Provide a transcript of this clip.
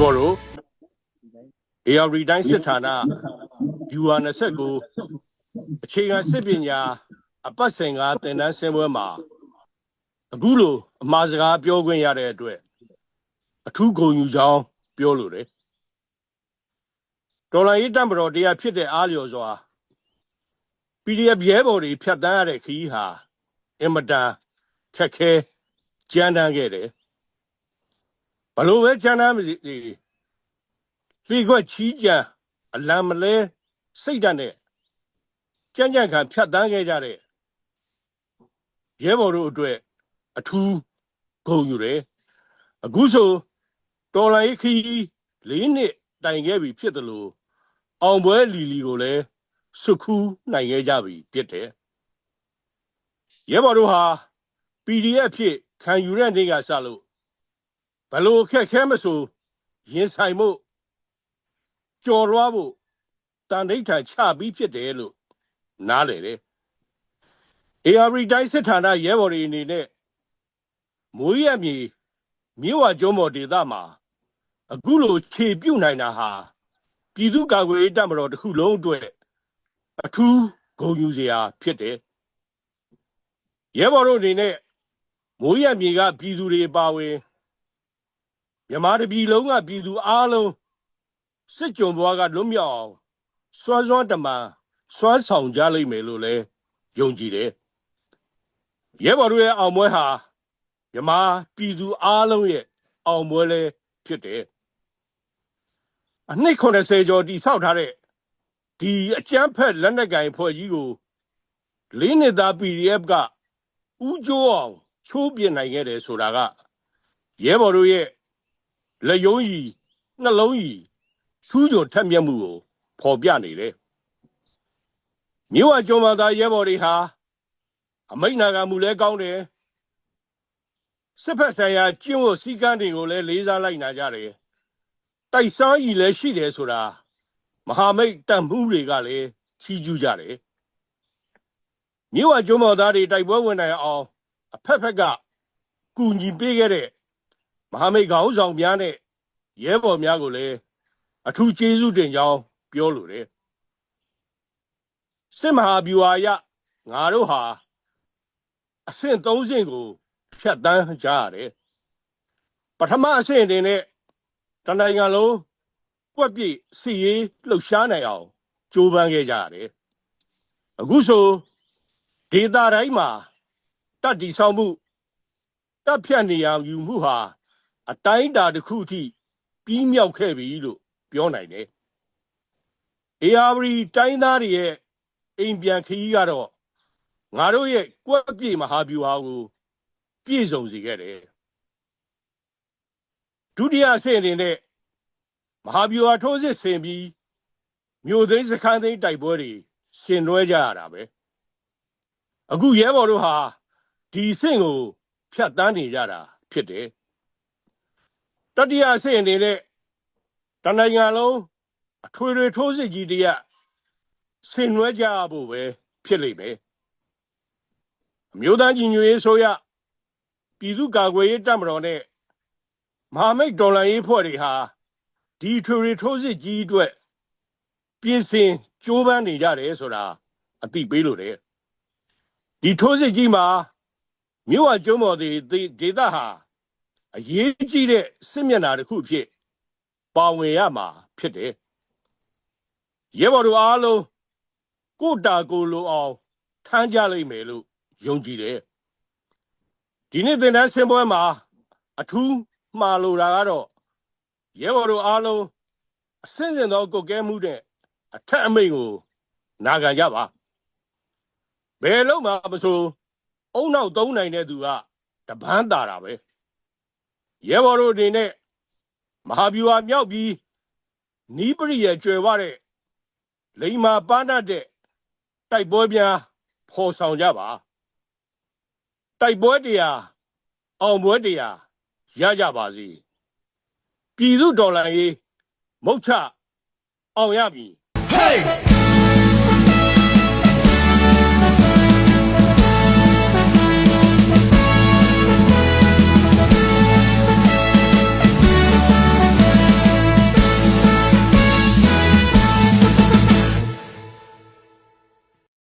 AR တိုင်းစစ်ဌာန UR 29အခြေခံစစ်ပညာအပတ်စဉ်ကသင်တန်းဆင်းပွဲမှာအခုလိုအမှားစကားပြောခွင့်ရတဲ့အတွက်အထူးဂုဏ်ယူကြောင်းပြောလိုတယ်တော်လိုင်းရေးတံပတော်တရားဖြစ်တဲ့အားလျော်စွာ PDF ရဲဘော်တွေဖြတ်တန်းရတဲ့ခရီးဟာအင်မတန်ခက်ခဲကြမ်းတမ်းခဲ့တယ် ဘလို့ပဲကြမ်းတမ်းပါစေလီခွက်ချီးကြံအလံမလဲစိတ်ဓာတ်နဲ့ကြမ်းကြမ်းခံဖြတ်တန်းခဲ့ကြတဲ့ရဲဘော်တို့အတွက်အထူးဂုဏ်ယူတယ်အခုဆိုတော်လိုင်းခီး၄နှစ်တိုင်ခဲ့ပြီဖြစ်တယ်လို့အောင်ပွဲလီလီကိုလည်းစုခူးနိုင်ခဲ့ကြပြီဖြစ်တယ်ရဲဘော်တို့ဟာ PDF ဖြစ်ခံယူတဲ့နေ့ကစလို့ ဘလို့ခက်ခဲမဆိုရင်ဆိုင်မှုကြော်လွှားဖို့တန်ဋိဌာန်ချပြီးဖြစ်တယ်လို့နားလေတယ် AR တိုင်းစစ်ဌာနရဲဘော်တွေအနေနဲ့မိုးရမြေမြို့ဝကျွန်းပေါ်ဒေသမှာအခုလိုခြေပြုတ်နိုင်တာဟာပြည်သူ့ကာကွယ်ရေးတပ်မတော်တစ်ခုလုံးအတွက်အထူးဂုဏ်ယူစရာဖြစ်တယ်ရဲဘော်တို့အနေနဲ့မိုးရမြေကပြည်သူတွေပါဝင် မြန်မာတပြည်လုံးကပြည်သူအားလုံးစစ်ကြုံဘွားကလွတ်မြောက်အောင်စွမ်းစွမ်းတမန်စွမ်းဆောင်ကြလိမ့်မယ်လို့လည်းယုံကြည်တယ်ရဲဘော်တို့ရဲ့အောင်ပွဲဟာမြန်မာပြည်သူအားလုံးရဲ့အောင်ပွဲလည်းဖြစ်တယ်အနှစ်80ကျော်တည်ဆောက်ထားတဲ့ဒီအကျန်းဖက်လက်နက်ကင်ဖွဲ့ကြီးကိုလေးနှစ်သား PDF ကဥကျိုးအောင်ချိုးပြစ်နိုင်ခဲ့တယ်ဆိုတာကရဲဘော်တို့ရဲ့ လက်ယုံကြီးနှလုံးကြီးထူးချွန်ထက်မြက်မှုကိုဖော်ပြနေတယ်မြို့အကျုံမသားရဲဘော်တွေဟာအမိတ်နာခံမှုလည်းကောင်းတယ်စစ်ဖက်ဆိုင်ရာကျင့်ဝတ်စည်းကမ်းတွေကိုလည်းလေးစားလိုက်နာကြတယ်တိုက်စားကြီးလည်းရှိတယ်ဆိုတာမဟာမိတ်တပ်မှုတွေကလည်းချီးကျူးကြတယ်မြို့အကျုံမသားတွေတိုက်ပွဲဝင်နိုင်အောင်အဖက်ဖက်ကကူညီပေးခဲ့တဲ့ မဟာမိတ်ခေါင်းဆောင်များနဲ့ရဲဘော်များကိုလည်းအထူးကျေးဇူးတင်ကြောင်းပြောလိုတယ်စစ်မဟာဗျူဟာရငါတို့ဟာအဆင့်၃ဆင့်ကိုဖြတ်တန်းကြရတယ်ပထမအဆင့်အနေနဲ့တနိုင်ငံလုံးကွက်ပြည့်စီရေးလှုပ်ရှားနိုင်အောင်ကြိုးပမ်းခဲ့ကြရတယ်အခုဆိုဒေတာတိုင်းမှာတတ်တီဆောင်မှုတပ်ဖြတ်နေရယူမှုဟာ အတိုင်းအတာတစ်ခုအထိပြီးမြောက်ခဲ့ပြီလို့ပြောနိုင်တယ်။ ARV တိုင်းသားတွေရဲ့အိမ်ပြန်ခရီးကတော့ငါတို့ရဲ့ကွက်ပြေမဟာဗျူဟာကိုပြည့်စုံစေခဲ့တယ်။ဒုတိယအဆင့်အနေနဲ့မဟာဗျူဟာထိုးစစ်ဆင်ပြီးမြို့သိမ်းစခန်းသိမ်းတိုက်ပွဲတွေရှင်နွှဲကြရတာပဲ။အခုရဲဘော်တို့ဟာဒီအဆင့်ကိုဖြတ်တန်းနေကြတာဖြစ်တယ်။ တတိယအဆင့်အနေနဲ့တနိုင်ငံလုံးအထွေထွေထိုးစစ်ကြီးတရက်ဆင်နွှဲကြရဖို့ပဲဖြစ်လိမ့်မယ်အမျိုးသားညီညွတ်ရေးဆိုရပြည်သူ့ကာကွယ်ရေးတပ်မတော်နဲ့မဟာမိတ်ဒေါ်လာရေးဖွဲ့တွေဟာဒီထွေထွေထိုးစစ်ကြီးအတွက်ပြင်ဆင်ကြိုးပမ်းနေကြတယ်ဆိုတာအသိပေးလို့တယ်ဒီထိုးစစ်ကြီးမှာမြို့ဝကျုံးမော်တွေဒေသဟာ အရေးကြီးတဲ့စစ်မျက်နှာတစ်ခုဖြစ်ပါဝင်ရမှာဖြစ်တယ်ရဲဘော်တို့အားလုံးကိုတာကိုလိုအောင်ထမ်းကြလိမ့်မယ်လို့ယုံကြည်တယ်ဒီနေ့သင်တန်းဆင်းပွဲမှာအထူးမှားလို့တာကတော့ရဲဘော်တို့အားလုံးအစင်းစင်သောကုတ်ကဲမှုတဲ့အထက်အမိန့်ကိုနာခံကြပါဘယ်လုံးမှာမဆိုအုံနောက်သုံးနိုင်တဲ့သူကတပန်းတာတာပဲ ရဲဘော်တို့အနေနဲ့မဟာဗျူဟာမြောက်ပြီးနီးပရိရဲ့ကျွယ်ဝတဲ့လိမ္မာပါဏတ်တဲ့တိုက်ပွဲများဖော်ဆောင်ကြပါတိုက်ပွဲတရားအောင်ပွဲတရားရကြပါစေပြည်သူဒေါ်လာရေးမုတ်ချအောင်ရပြီ Hey!